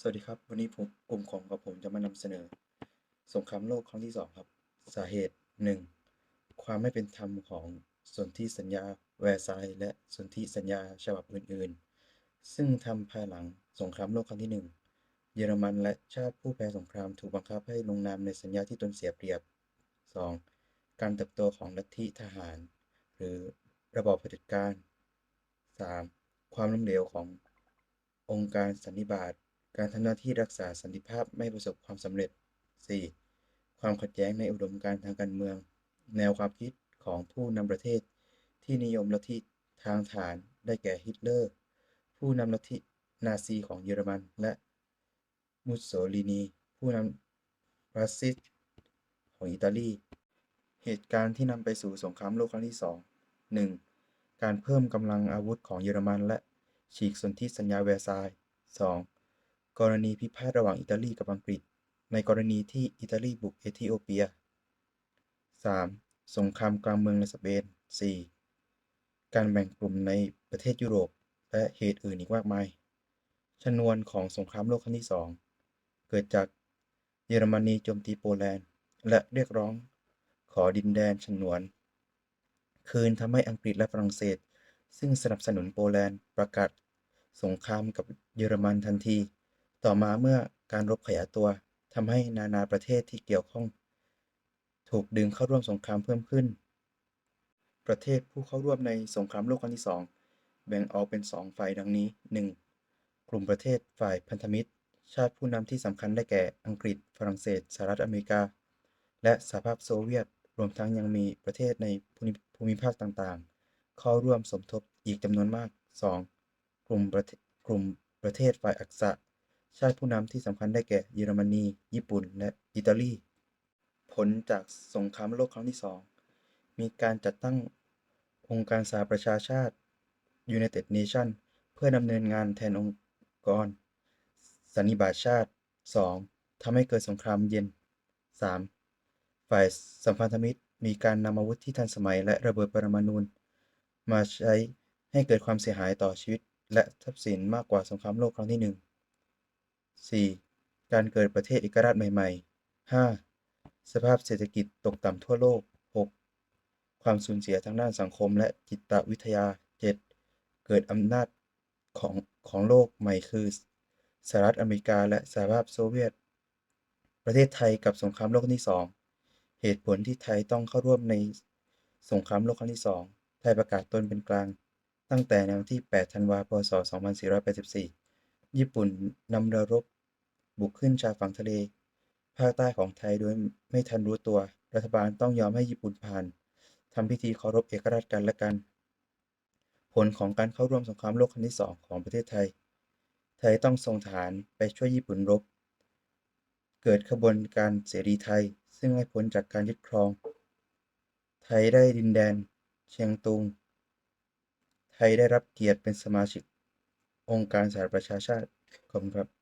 สวัสดีครับ วันนี้ผมกลุ่มของกับผมจะมานำเสนอ สงครามโลกครั้งที่สองครับ สาเหตุ 1. ความไม่เป็นธรรมของสนธิสัญญาแวร์ซายและสนธิสัญญาฉบับอื่น ๆ ซึ่งทำภายหลังสงครามโลกครั้งที่หนึ่งเยอรมันและชาติผู้แพ้สงครามถูกบังคับให้ลงนามในสัญญาที่ตนเสียเปรียบ 2. การเติบโตของลัทธิทหาร หรือระบอบเผด็จการ 3. ความล้มเหลวขององค์การสันนิบาต การทำหน้าที่รักษาสันติภาพไม่ประสบความสำเร็จ 4. ความขัดแย้งในอุดมการณ์ทางการเมือง แนวความคิดของผู้นำประเทศ ที่นิยมลัทธิทางฐานได้แก่ฮิตเลอร์ ผู้นำลัทธินาซีของเยอรมัน และมุสโสลินี ผู้นำฟาสซิสต์ของอิตาลี เหตุการณ์ที่นำไปสู่สงครามโลกครั้งที่สอง 1. การเพิ่มกำลังอาวุธของเยอรมันและฉีกสนธิสัญญาแวร์ซายน์ 2. กรณีพิพาทระหว่างอิตาลีกับอังกฤษ ในกรณีที่อิตาลีบุกเอธิโอเปีย 3. สงครามกลางเมืองในสเปน 4. การแบ่งกลุ่มในประเทศยุโรป และเหตุอื่นอีกมากมาย ชนวนของสงครามโลกครั้งที่สองเกิดจากเยอรมนีโจมตีโปแลนด์ และเรียกร้อง ขอดินแดนฉนวน คืนทำให้อังกฤษและฝรั่งเศส ซึ่งสนับสนุนโปแลนด์ประกาศสงครามกับเยอรมันทันที ต่อมาเมื่อการรบขยายตัวทำให้นานาประเทศที่เกี่ยวข้อง ถูกดึงเข้าร่วมสงครามเพิ่มขึ้น ประเทศผู้เข้าร่วมในสงครามโลกครั้งที่สองแบ่งออกเป็นสองฝ่ายดังนี้ 1. กลุ่มประเทศฝ่ายพันธมิตร ชาติผู้นำที่สำคัญได้แก่อังกฤษ ฝรั่งเศสสหรัฐอเมริกา และสหภาพโซเวียต รวมทั้งยังมีประเทศในภูมิภาคต่างๆ เข้าร่วมสมทบอีกจำนวนมาก 2. กลุ่มประเทศกลุ่มประเทศฝ่ายอักษะ ชาติผู้นำที่สำคัญได้แก่เยอรมนี ญี่ปุ่น และอิตาลี ผลจากสงครามโลกครั้งที่สองมีการจัดตั้งองค์การสหประชาชาติ United Nations เพื่อดำเนินงานแทนองค์กร สันนิบาตชาติ 2. ทำให้เกิดสงครามเย็น 3. ฝ่ายสัมพันธมิตรมีการนำอาวุธที่ทันสมัยและระเบิดปรมาณูมาใช้ให้เกิดความเสียหายต่อชีวิตและทรัพย์สินมากกว่าสงครามโลกครั้งที่หนึ่ง 4. การเกิดประเทศเอกราชใหม่ ๆ 5. สภาพเศรษฐกิจตกต่ำทั่วโลก 6. ความสูญเสียทางด้านสังคมและจิตวิทยา 7. เกิดอำนาจของของโลกใหม่คือสหรัฐอเมริกาและสหภาพโซเวียต ประเทศไทยกับสงครามโลกครั้งที่สองเหตุผลที่ไทยต้องเข้าร่วมในสงครามโลกครั้งที่สองไทยประกาศตนเป็นกลาง ตั้งแต่ในวันที่ 8 ธันวาคม พศ 2484 ญี่ปุ่นนำเรือรบบุกขึ้นชายฝั่งทะเล ภาคใต้ของไทยโดยไม่ทันรู้ตัว รัฐบาลต้องยอมให้ญี่ปุ่นผ่านทำพิธีเคารพเอกราชกันและกัน ผลของการเข้าร่วมสงครามโลกครั้งที่สองของประเทศไทย ไทยต้องส่งทหารไปช่วยญี่ปุ่นรบ เกิดขบวนการเสรีไทยซึ่งให้ผลจากการยึดครอง ไทยได้ดินแดน เชียงตุง ไทยได้รับเกียรติเป็นสมาชิก องค์การสหประชาชาติขอบคุณครับ